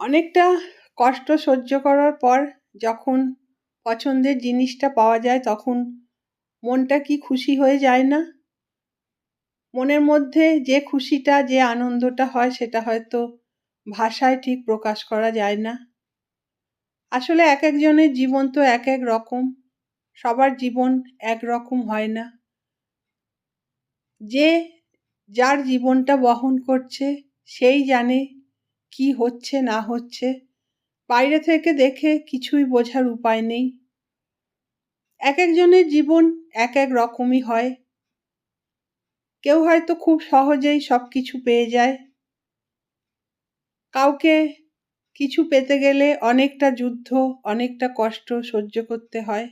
অনেকটা কষ্ট সহ্য করার পর যখন পছন্দের জিনিসটা পাওয়া যায়, তখন মনটা কি খুশি হয়ে যায় না? মনের মধ্যে যে খুশিটা, যে আনন্দটা হয়, সেটা হয়তো ভাষায় ঠিক প্রকাশ করা যায় না। আসলে এক একজনের জীবন তো এক এক রকম। সবার জীবন এক রকম হয় না। যে যার জীবনটা বহন করছে, সেই জানে কি হচ্ছে, না হচ্ছে? বাইরে থেকে দেখে কিছুই বোঝার উপায় নেই। এক একজনের জীবন এক এক রকমই হয়। কেউ হয়তো খুব সহজেই সব কিছু পেয়ে যায়। কাউকে কিছু পেতে গেলে অনেকটা যুদ্ধ, অনেকটা কষ্ট সহ্য করতে হয়।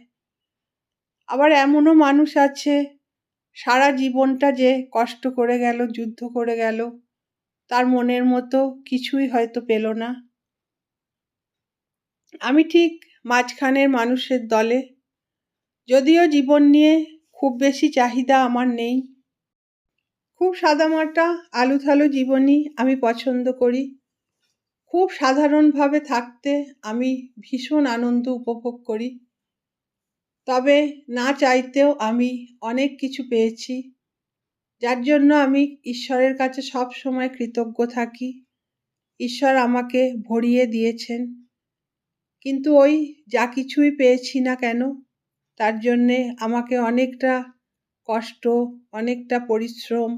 আবার এমনও মানুষ আছে, সারা জীবনটা যে কষ্ট করে গেল, যুদ্ধ করে গেল তার মনের মতো কিছুই হয়তো পেল না। আমি ঠিক মাঝখানের মানুষের দলে। যদিও জীবন নিয়ে খুব বেশি চাহিদা আমার নেই। খুব সাদামাটা, আলুথালু জীবনই আমি পছন্দ করি। খুব সাধারণভাবে থাকতে আমি ভীষণ আনন্দ উপভোগ করি। তবে না চাইতেও আমি অনেক কিছু পেয়েছি। যার জন্য আমি ঈশ্বরের কাছে সব সময় কৃতজ্ঞ থাকি। ঈশ্বর আমাকে ভরিয়ে দিয়েছেন। কিন্তু ওই যা কিছুই পেয়েছি না কেন, তার জন্যে আমাকে অনেকটা কষ্ট, অনেকটা পরিশ্রম,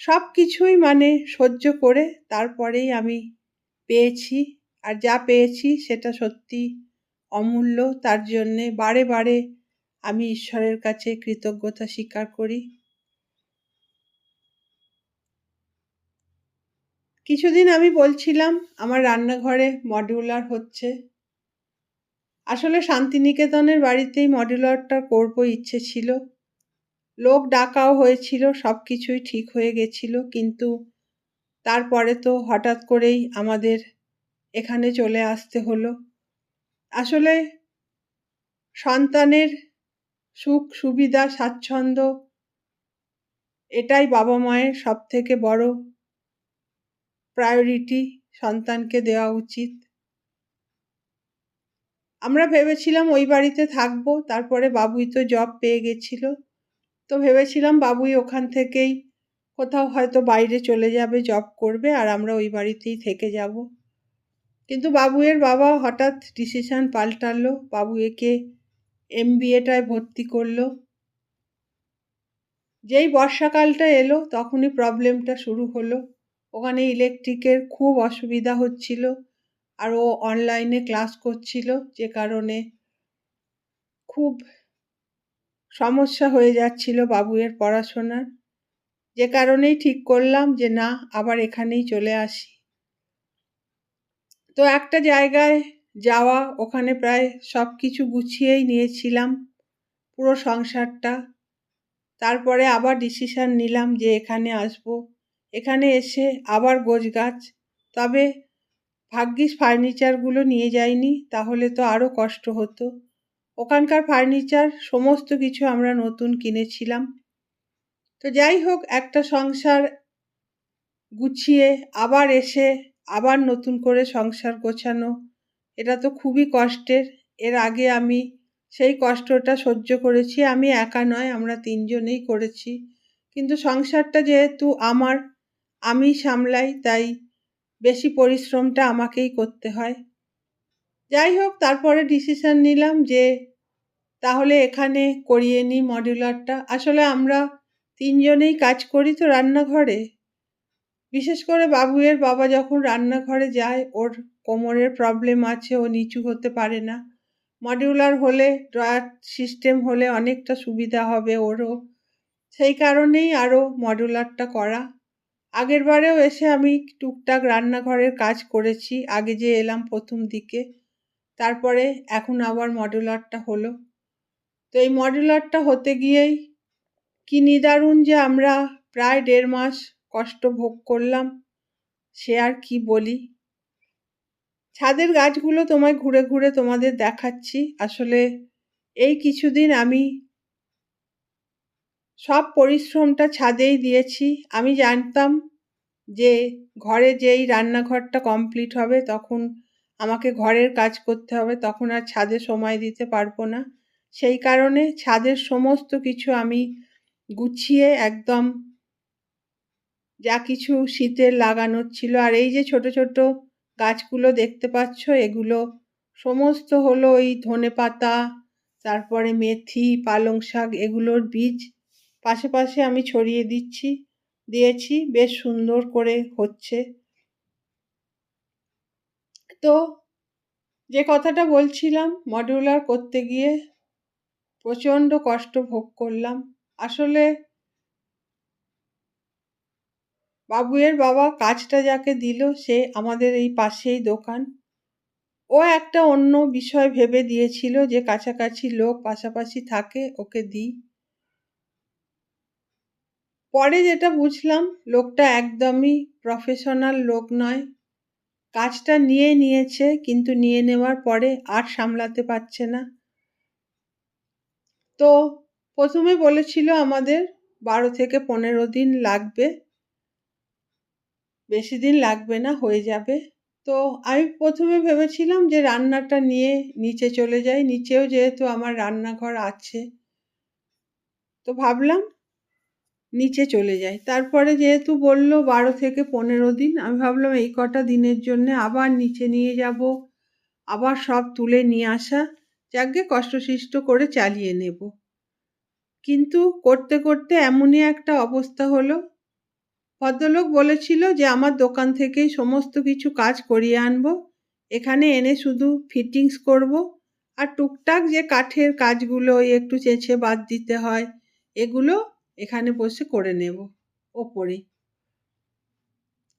সব কিছুই মানে সহ্য করে তারপরেই আমি পেয়েছি। আর যা পেয়েছি সেটা সত্যি অমূল্য। তার জন্যে বারে বারে আমি ঈশ্বরের কাছে কৃতজ্ঞতা স্বীকার করি। কিছুদিন আমি বলছিলাম, আমার রান্নাঘরে মডিউলার হচ্ছে। আসলে শান্তিনিকেতনের বাড়িতেই মডিউলারটা করব ইচ্ছে ছিল। লোক ডাকাও হয়েছিল সব কিছুই ঠিক হয়ে গেছিল, কিন্তু তারপরে তো হঠাৎ করেই আমাদের এখানে চলে আসতে হলো। আসলে সন্তানের সুখ, সুবিধা, স্বাচ্ছন্দ্য, এটাই বাবা মায়ের সব থেকে বড় প্রায়োরিটি সন্তানকে দেওয়া উচিত। আমরা ভেবেছিলাম ওই বাড়িতে থাকব, তারপরে বাবুই তো জব পেয়ে গেছিল। তো ভেবেছিলাম বাবুই ওখান থেকেই কোথাও হয়তো বাইরে চলে যাবে জব করবে, আর আমরা ওই বাড়িতেই থেকে যাব। কিন্তু বাবুয়ের বাবা হঠাৎ ডিসিশান পাল্টালো বাবুয়েকে এম বিএটায় ভর্তি করল। যেই বর্ষাকালটা এলো, তখনই প্রবলেমটা শুরু হলো। ওখানে ইলেকট্রিকের খুব অসুবিধা হচ্ছিল আর ও অনলাইনে ক্লাস করছিল যে কারণে খুব সমস্যা হয়ে যাচ্ছিল বাবুয়ের পড়াশোনার। যে কারণেই ঠিক করলাম যে না, আবার এখানেই চলে আসি। তো একটা জায়গায় যাওয়া, ওখানে প্রায় সব কিছু গুছিয়েই নিয়েছিলাম পুরো সংসারটা। তারপরে আবার ডিসিশান নিলাম যে এখানে আসব। এখানে এসে আবার গোছ গাছ। তবে ভাগ্যিস ফার্নিচারগুলো নিয়ে যাইনি, তাহলে তো আরও কষ্ট হতো। ওখানকার ফার্নিচার সমস্ত কিছু আমরা নতুন কিনেছিলাম। তো যাই হোক, একটা সংসার গুছিয়ে আবার এসে আবার নতুন করে সংসার গোছানো, এটা তো খুবই কষ্টের। এর আগে আমি সেই কষ্টটা সহ্য করেছি। আমি একা নয়, আমরা তিনজনেই করেছি। কিন্তু সংসারটা যেহেতু আমার আমি সামলাই, তাই বেশি পরিশ্রমটা আমাকেই করতে হয়। যাই হোক, তারপরে ডিসিশন নিলাম যে তাহলে এখানে করিয়ে নিই মডিউলারটা আসলে আমরা তিনজনেই কাজ করি তো রান্নাঘরে। বিশেষ করে বাবুয়ের বাবা যখন রান্নাঘরে যায়, ওর কোমরের প্রবলেম আছে, ও নিচু হতে পারে না। মডিউলার হলে ড্রয়ার সিস্টেম হলে অনেকটা সুবিধা হবে ওরও। সেই কারণেই আরও মডিউলারটা করা। আগের বারেও এসে আমি টুকটাক রান্নাঘরের কাজ করেছি, আগে যে এলাম প্রথম দিকে, তারপরে এখন আবার মডুলারটা হলো। তো এই মডুলারটা হতে গিয়েই কি নিদারুণ যে আমরা প্রায় দেড় মাস কষ্ট ভোগ করলাম, সে আর কি বলি? ছাদের গাছগুলো তোমায় ঘুরে ঘুরে তোমাদের দেখাচ্ছি। আসলে এই কিছুদিন আমি সব পরিশ্রমটা ছাদেই দিয়েছি। আমি জানতাম যে ঘরে যেই রান্নাঘরটা কমপ্লিট হবে তখন আমাকে ঘরের কাজ করতে হবে, তখন আর ছাদে সময় দিতে পারব না। সেই কারণে ছাদের সমস্ত কিছু আমি গুছিয়ে একদম যা কিছু শীতের লাগানোর ছিল আর এই যে ছোট ছোট গাছগুলো দেখতে পাচ্ছ, এগুলো সমস্ত হলো ওই ধনে পাতা তারপরে মেথি পালং শাক এগুলোর বীজ। পাশে পাশে আমি ছড়িয়ে দিচ্ছি, দিয়েছি, বেশ সুন্দর করে হচ্ছে। তো যে কথাটা বলছিলাম মডিউলার করতে গিয়ে প্রচণ্ড কষ্ট ভোগ করলাম। আসলে বাবুয়ের বাবা কাজটা যাকে দিল, সে আমাদের এই পাশেই দোকান। ও একটা অন্য বিষয় ভেবে দিয়েছিল যে কাছাকাছি লোক পাশাপাশি থাকে, ওকে দিই। পরে যেটা বুঝলাম, লোকটা একদমই প্রফেশনাল লোক নয়। কাজটা নিয়ে নিয়েছে, কিন্তু নিয়ে নেওয়ার পরে আর সামলাতে পারছে না। তো প্রথমে বলেছিল আমাদের বারো থেকে পনেরো দিন লাগবে। বেশি দিন লাগবে না, হয়ে যাবে। তো আমি প্রথমে ভেবেছিলাম যে রান্নাটা নিয়ে নিচে চলে যাই, নিচেও যেহেতু আমার রান্নাঘর আছে। তো ভাবলাম নিচে চলে যায়। তারপরে যেহেতু বলল বারো থেকে পনেরো দিন, আমি ভাবলাম এই কটা দিনের জন্য আবার নিচে নিয়ে যাব, আবার সব তুলে নিয়ে আসা, যাকে কষ্টসিষ্ট করে চালিয়ে নেব। কিন্তু করতে করতে এমনই একটা অবস্থা হলো। ভদ্রলোক বলেছিল যে আমার দোকান থেকেই সমস্ত কিছু কাজ করিয়ে আনব, এখানে এনে শুধু ফিটিংস করব, আর টুকটাক যে কাঠের কাজগুলো একটু চেঁচে বাদ দিতে হয়, এগুলো এখানে বসে করে নেব ওপরেই।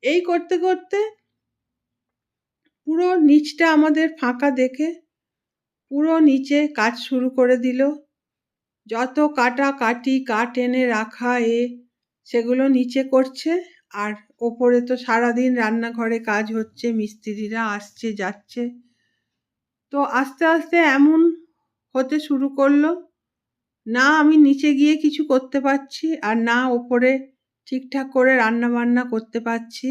এই করতে করতে পুরো নিচটা আমাদের ফাঁকা দেখে পুরো নিচে কাজ শুরু করে দিল। যত কাটা কাটি কাঠ এনে রাখা এ, সেগুলো নিচে করছে আর ওপরে তো সারাদিন রান্নাঘরে কাজ হচ্ছে, মিস্ত্রিরা আসছে, যাচ্ছে। তো আস্তে আস্তে এমন হতে শুরু করল না, আমি নিচে গিয়ে কিছু করতে পারছি আর না, ওপরে ঠিকঠাক করে রান্না বান্না করতে পারছি।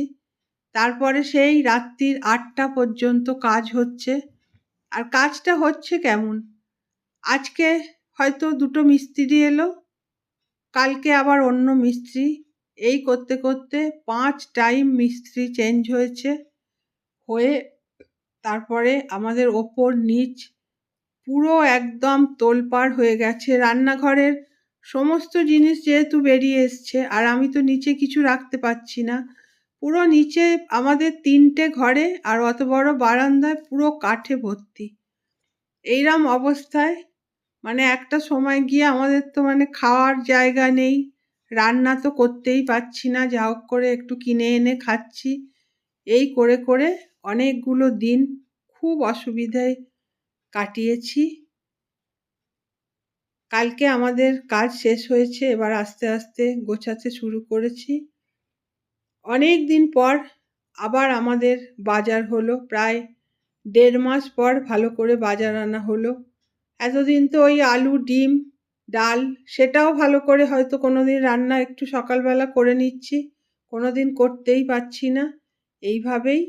তারপরে সেই রাত্রির আটটা পর্যন্ত কাজ হচ্ছে। আর কাজটা হচ্ছে কেমন? আজকে হয়তো দুটো মিস্ত্রি এলো, কালকে আবার অন্য মিস্ত্রি। এই করতে করতে পাঁচ টাইম মিস্ত্রি চেঞ্জ হয়েছে। হয়ে তারপরে আমাদের ওপর নিচ পুরো একদম তোলপাড় হয়ে গেছে রান্নাঘরের। সমস্ত জিনিস যেহেতু বেরিয়ে এসছে, আর আমি তো নিচে কিছু রাখতে পারছি না। পুরো নিচে আমাদের তিনটে ঘরে আর অত বড় বারান্দায় পুরো কাঠে ভর্তি। এইরম অবস্থায় মানে একটা সময় গিয়ে আমাদের তো মানে খাওয়ার জায়গা নেই। রান্না তো করতেই পারছি না, যা হোক করে একটু কিনে এনে খাচ্ছি। এই করে করে অনেকগুলো দিন খুব অসুবিধায় কাটিয়েছি। কালকে আমাদের কাজ শেষ হয়েছে, এবার আস্তে আস্তে গোছাতে শুরু করেছি। অনেক দিন পর আবার আমাদের বাজার হলো, প্রায় দেড় মাস পর ভালো করে বাজার আনা হলো। এতদিন তো ওই আলু, ডিম, ডাল, সেটাও ভালো করে হয়তো কোনো দিন রান্না একটু সকালবেলা করে নিচ্ছি কোনো দিন করতেই পারছি না। এইভাবেই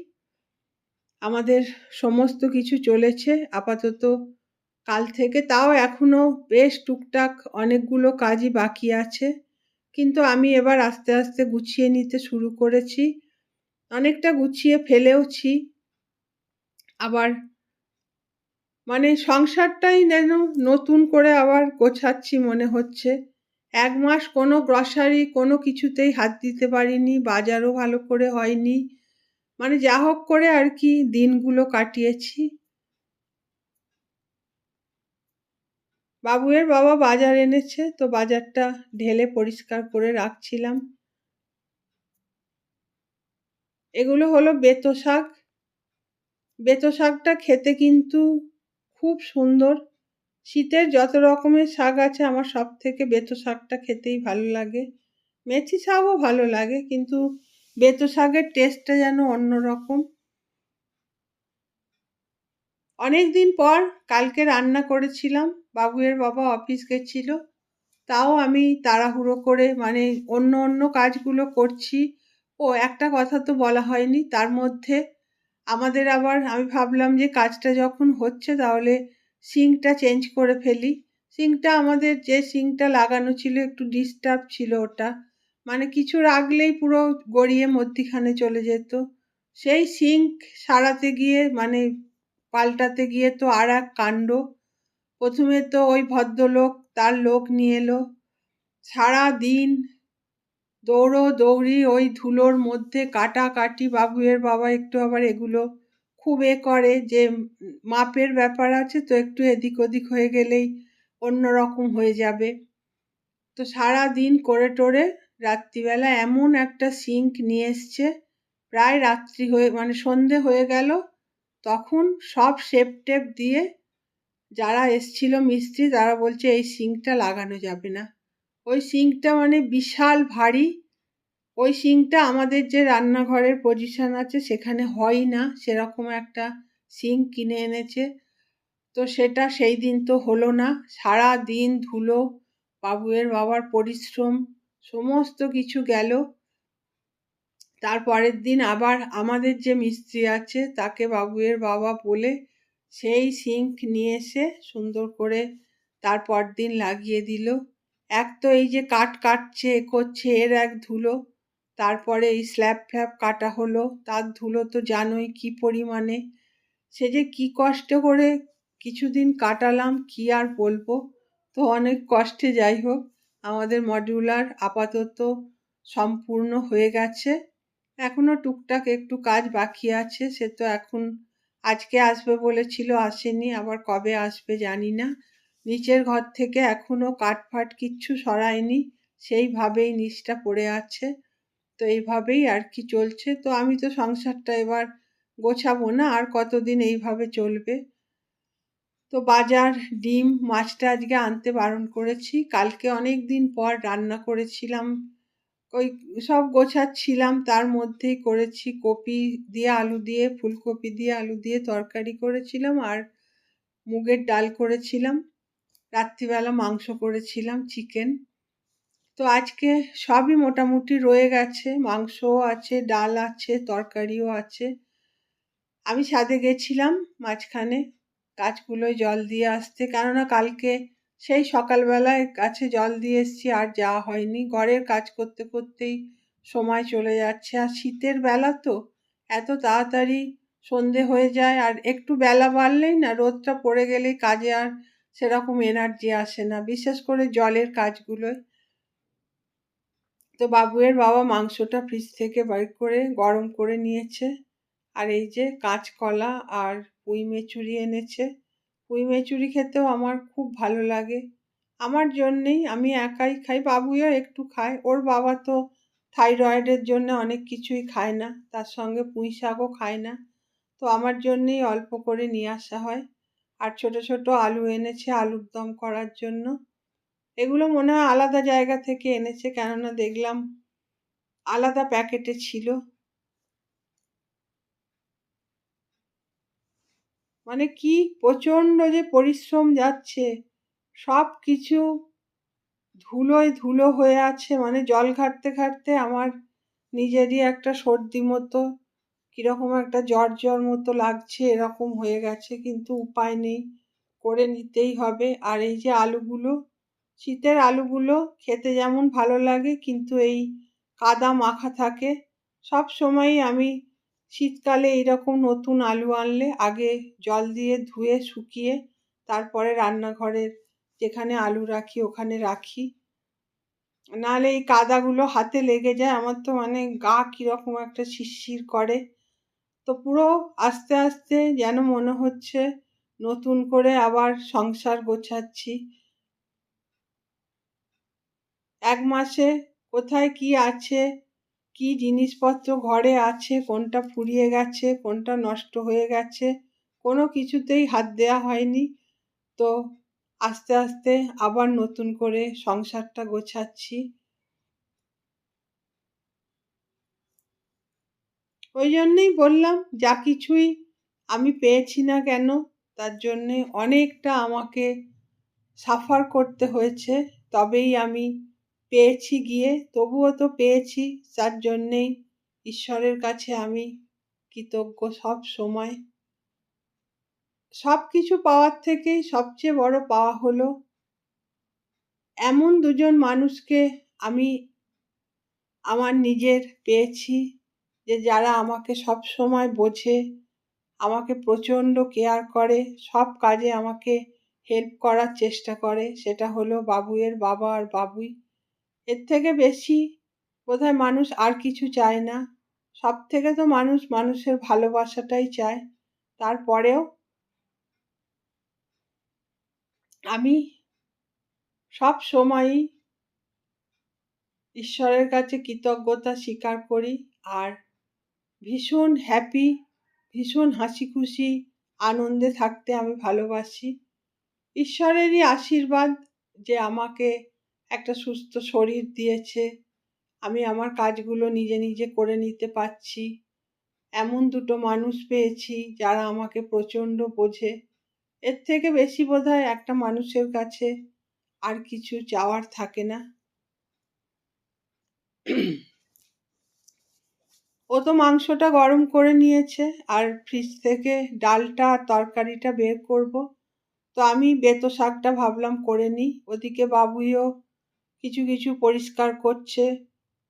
আমাদের সমস্ত কিছু চলেছে। আপাতত কাল থেকে তাও এখনও বেশ টুকটাক অনেকগুলো কাজই বাকি আছে। কিন্তু আমি এবার আস্তে আস্তে গুছিয়ে নিতে শুরু করেছি। অনেকটা গুছিয়ে ফেলেওছি। আবার মানে সংসারটাই যেন নতুন করে আবার গোছাচ্ছি মনে হচ্ছে। এক মাস কোনো গ্রসারি কোনো কিছুতেই হাত দিতে পারিনি, বাজারও ভালো করে হয়নি। মানে যা হোক করে আর কি দিনগুলো কাটিয়েছি। বাবুয়ের বাবা বাজার এনেছে, তো বাজারটা ঢেলে পরিষ্কার করে রাখছিলাম। এগুলো হলো বেতো শাক। বেতো শাকটা খেতে কিন্তু খুব সুন্দর। শীতের যত রকমের শাক আছে, আমার সব থেকে বেতো শাকটা খেতেই ভালো লাগে। মেথি শাকও ভালো লাগে, কিন্তু বেতো শাকের টেস্টটা যেন অন্যরকম। অনেক দিন পর কালকে রান্না করেছিলাম বাবুয়ের বাবা অফিস গেছিল, তাও আমি তাড়াহুড়ো করে মানে অন্য অন্য কাজগুলো করছি। ও একটা কথা তো বলা হয়নি, তার মধ্যে আমাদের আবার আমি ভাবলাম যে কাজটা যখন হচ্ছে তাহলে সিঙ্কটা চেঞ্জ করে ফেলি। সিঙ্কটা আমাদের যে সিঙ্কটা লাগানো ছিল একটু ডিস্টার্ব ছিল ওটা। মানে কিছু রাখলেই পুরো গড়িয়ে মধ্যিখানে চলে যেত। সেই সিঙ্ক সারাতে গিয়ে মানে পাল্টাতে গিয়ে তো আর এক কাণ্ড। প্রথমে তো ওই ভদ্রলোক তার লোক নিয়ে এলো। সারা দিন দৌড়ো দৌড়ি ওই ধুলোর মধ্যে কাটাকাটি, বাবুয়ের বাবা একটু আবার এগুলো খুব এ করে যে মাপের ব্যাপার আছে তো একটু এদিক ওদিক হয়ে গেলেই অন্য রকম হয়ে যাবে। তো সারা দিন করে টোরে রাত্রিবেলা এমন একটা সিঙ্ক নিয়ে এসছে, প্রায় রাত্রি হয়ে মানে সন্ধে হয়ে গেল, তখন সব শেপ টেপ দিয়ে যারা এসছিল মিস্ত্রি, তারা বলছে, এই সিঙ্কটা লাগানো যাবে না। ওই সিঙ্কটা মানে বিশাল ভারী, ওই সিঙ্কটা আমাদের যে রান্নাঘরের পজিশন আছে, সেখানে হয় না, সেরকম একটা সিঙ্ক কিনে এনেছে। তো সেটা সেই দিন তো হলো না, সারা দিন ধুলো, বাবুয়ের বাবার পরিশ্রম সমস্ত কিছু গেল। তারপরের দিন আবার আমাদের যে মিস্ত্রি আছে, তাকে বাবুয়ের বাবা বলে সেই সিঙ্ক নিয়ে এসে সুন্দর করে তারপর দিন লাগিয়ে দিল। এক তো এই যে কাঠ কাটছে, এ করছে, এর এক ধুলো। তারপরে এই স্ল্যাব ফ্ল্যাব কাটা হলো। তার ধুলো তো জানোই কি পরিমাণে। সে যে কি কষ্ট করে কিছুদিন কাটালাম, কি আর বলব? তো অনেক কষ্টে যাই হোক। আমাদের মডিউলার আপাতত সম্পূর্ণ হয়ে গেছে। এখনও টুকটাক একটু কাজ বাকি আছে, সে তো এখন আজকে আসবে বলেছিল আসেনি, আবার কবে আসবে জানি না। নিচের ঘর থেকে এখনও কাঠফাট কিচ্ছু সরায়নি, সেইভাবেই নিচটা পড়ে আছে। তো এইভাবেই আর কি চলছে। তো আমি তো সংসারটা এবার গোছাবো না, আর কতদিন এইভাবে চলবে? তো বাজার, ডিম, মাছটা আজকে আনতে বারণ করেছি। কালকে অনেক দিন পর রান্না করেছিলাম। ওই সব গোছাচ্ছিলাম। তার মধ্যেই করেছি কপি দিয়ে আলু দিয়ে, ফুলকপি দিয়ে আলু দিয়ে তরকারি করেছিলাম আর মুগের ডাল করেছিলাম। রাত্রিবেলা মাংস করেছিলাম, চিকেন। তো আজকে সবই মোটামুটি রয়ে গেছে। মাংসও আছে, ডাল আছে, তরকারিও আছে। আমি ছাদে গেছিলাম মাঝখানে। গাছগুলোয় জল দিয়ে আসতে কেননা কালকে সেই সকালবেলায় গাছে জল দিয়ে এসছি, আর যাওয়া হয়নি। ঘরের কাজ করতে করতেই সময় চলে যাচ্ছে। আর শীতের বেলা তো এত তাড়াতাড়ি সন্ধে হয়ে যায়, আর একটু বেলা বাড়লেই না রোদটা পড়ে গেলেই কাজে আর সেরকম এনার্জি আসে না। বিশেষ করে জলের কাজগুলোয় তো বাবুয়ের বাবা মাংসটা ফ্রিজ থেকে বের করে গরম করে নিয়েছে। আর এই যে কাঁচকলা আর পুঁই মেচুরি এনেছে, পুঁই মেচুরি খেতেও আমার খুব ভালো লাগে। আমার জন্যেই আমি একাই খাই, বাবুইও একটু খায়। ওর বাবা তো থাইরয়েডের জন্য অনেক কিছুই খায় না, তার সঙ্গে পুঁই শাকও খায় না। তো আমার জন্যেই অল্প করে নিয়ে আসা হয়। আর ছোট ছোট আলু এনেছে আলুর দম করার জন্য। এগুলো মনে হয় আলাদা জায়গা থেকে এনেছে, কেননা দেখলাম আলাদা প্যাকেটে ছিল। মানে কি প্রচণ্ড যে পরিশ্রম যাচ্ছে সব কিছু ধুলোয় ধুলো হয়ে আছে মানে জল ঘাটতে ঘাটতে আমার নিজেরই একটা সর্দি মতো, কীরকম একটা জ্বর জ্বর মতো লাগছে, এরকম হয়ে গেছে, কিন্তু উপায় নেই, করে নিতেই হবে। আর এই যে আলুগুলো, শীতের আলুগুলো খেতে যেমন ভালো লাগে, কিন্তু এই কাদা মাখা থাকে সব সময়ই আমি শীতকালে এইরকম নতুন আলু আনলে আগে জল দিয়ে ধুয়ে শুকিয়ে তারপরে রান্নাঘরের যেখানে আলু রাখি ওখানে রাখি। নাহলে এই কাদাগুলো হাতে লেগে যায়, আমার তো মানে গা কীরকম একটা শিরশির করে। তো পুরো আস্তে আস্তে যেন মনে হচ্ছে নতুন করে আবার সংসার গোছাচ্ছি। এক মাসে কোথায় কি আছে কি জিনিসপত্র ঘরে আছে, কোনটা ফুরিয়ে গেছে, কোনটা নষ্ট হয়ে গেছে, কোনো কিছুতেই হাত দেওয়া হয়নি। তো আস্তে আস্তে আবার নতুন করে সংসারটা গোছাচ্ছি। ওই জন্যেই বললাম, যা কিছুই আমি পেয়েছি না কেন, তার জন্যে অনেকটা আমাকে সাফার করতে হয়েছে, তবেই আমি পেয়েছি গিয়ে, তবুও তো পেয়েছি তার জন্যেই ঈশ্বরের কাছে আমি কৃতজ্ঞ সব সময়। সব কিছু পাওয়ার থেকেই সবচেয়ে বড় পাওয়া হলো, এমন দুজন মানুষকে আমি আমার নিজের পেয়েছি, যে যারা আমাকে সব সময় বোঝে, আমাকে প্রচণ্ড কেয়ার করে, সব কাজে আমাকে হেল্প করার চেষ্টা করে। সেটা হলো বাবুয়ের বাবা আর বাবুই। এর থেকে বেশি বোধহয় মানুষ আর কিছু চায় না। সব থেকে তো মানুষ মানুষের ভালোবাসাটাই চায়। তারপরেও আমি সব সময়ই ঈশ্বরের কাছে কৃতজ্ঞতা স্বীকার করি আর ভীষণ হ্যাপি ভীষণ হাসি খুশি আনন্দে থাকতে আমি ভালোবাসি। ঈশ্বরেরই আশীর্বাদ যে আমাকে একটা সুস্থ শরীর দিয়েছে। আমি আমার কাজগুলো নিজে নিজে করে নিতে পারছি। এমন দুটো মানুষ পেয়েছি যারা আমাকে প্রচণ্ড বোঝে। এর থেকে বেশি বোধ একটা মানুষের কাছে আর কিছু চাওয়ার থাকে না। ও তো মাংসটা গরম করে নিয়েছে আর ফ্রিজ থেকে ডালটা, তরকারিটা বের করব। তো আমি বেতো শাকটা ভাবলাম করে নিই। ওদিকে বাবুইও কিছু কিছু পরিষ্কার করছে।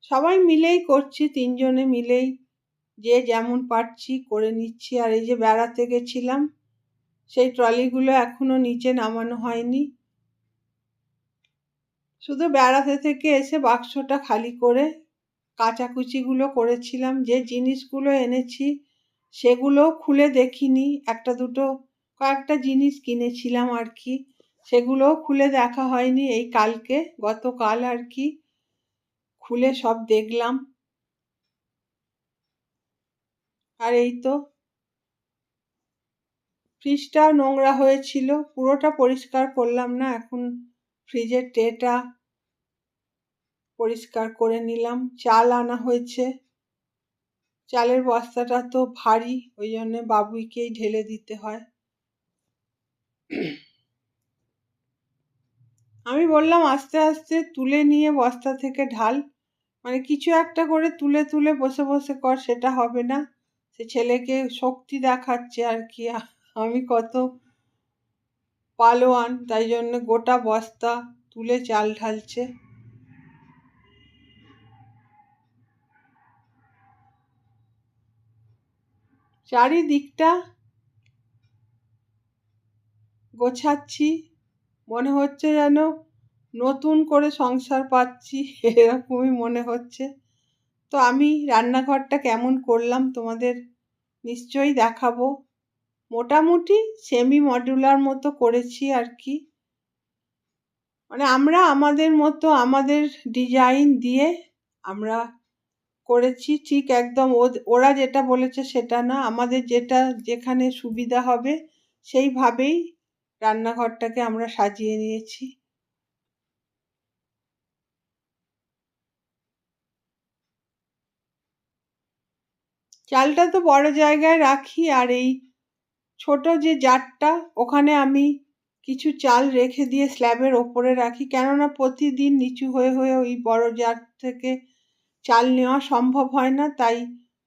সবাই মিলেই করছি, তিনজনে মিলেই। যে যেমন পারছি করে নিচ্ছি। আর এই যে বেড়াতে গেছিলাম, সেই ট্রলিগুলো এখনও নিচে নামানো হয়নি। শুধু বেড়াতে থেকে এসে বাক্সটা খালি করে কাচাকুচিগুলো করেছিলাম। যে জিনিসগুলো এনেছি সেগুলো খুলে দেখিনি। একটা দুটো, কয়েকটা জিনিস কিনেছিলাম আর কি। সেগুলোও খুলে দেখা হয়নি এই কালকে, গতকাল আর কি। খুলে সব দেখলাম। আর এই তো। ফ্রিজটাও নোংরা হয়েছিল, পুরোটা পরিষ্কার করলাম না, এখন ফ্রিজের ট্রেটা পরিষ্কার করে নিলাম। চাল আনা হয়েছে। চালের বস্তাটা তো ভারী, ওই জন্যে বাবুইকেই ঢেলে দিতে হয়। আমি বললাম, আস্তে আস্তে তুলে নিয়ে বস্তা থেকে ঢাল। মানে কিছু একটা করে তুলে তুলে বসে বসে কর, সেটা হবে না। সে ছেলেকে শক্তি দেখাচ্ছে আর কি। আমি কত পালোয়ান, তাই জন্য গোটা বস্তা তুলে চাল ঢালছে। চারিদিকটা গোছাচ্ছি। মনে হচ্ছে যেন নতুন করে সংসার পাচ্ছি, এরকমই মনে হচ্ছে। তো আমি রান্নাঘরটা কেমন করলাম তোমাদের নিশ্চয়ই দেখাবো। মোটামুটি সেমি মডুলার মতো করেছি আর কি। মানে আমরা আমাদের মতো আমাদের ডিজাইন দিয়ে আমরা করেছি, ঠিক একদম ওরা যেটা বলেছে সেটা না, আমাদের যেটা যেখানে সুবিধা হবে সেইভাবেই রান্নাঘরটাকে আমরা সাজিয়ে নিয়েছি। চালটা তো বড় জায়গায় রাখি আর এই ছোট যে জারটা, ওখানে আমি কিছু চাল রেখে দিয়ে স্ল্যাবের ওপরে রাখি। কেননা প্রতিদিন নিচু হয়ে হয়ে ওই বড় জার থেকে চাল নেওয়া সম্ভব হয় না, তাই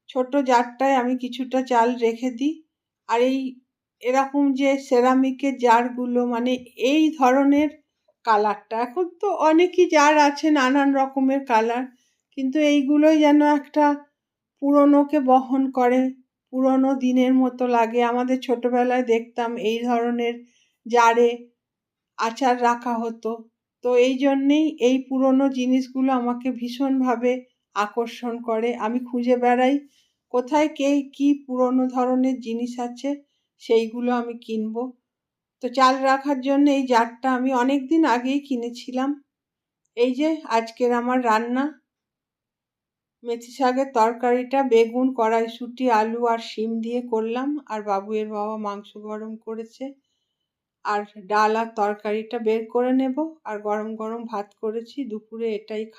ছোট জারটায় আমি কিছুটা চাল রেখে দিই। আর এই এরকম যে সেরামিকের জারগুলো মানে এই ধরনের কালারটা এখন তো অনেকই জার আছে, নানান রকমের কালার কিন্তু এইগুলোই যেন একটা পুরনোকে বহন করে, পুরনো দিনের মতো লাগে। আমাদের ছোটবেলায় দেখতাম এই ধরনের জারে আচার রাখা হতো। তো এই জন্যেই এই পুরনো জিনিসগুলো আমাকে ভীষণভাবে আকর্ষণ করে। আমি খুঁজে বেড়াই কোথায় কে কি পুরনো ধরনের জিনিস আছে। সেইগুলো আমি কিনবো। তো চাল রাখার জন্য এই জারটা আমি অনেক দিন আগেই কিনেছিলাম। এই যে আজকের আমার রান্না। মেথি শাকের তরকারিটা, বেগুন, কড়াইশুঁটি, আলু আর শিম দিয়ে করলাম। আর বাবুয়ের বাবা মাংস গরম করেছে। আর ডাল আর তরকারিটা বের করে নেব। আর গরম গরম ভাত করেছি। দুপুরে এটাই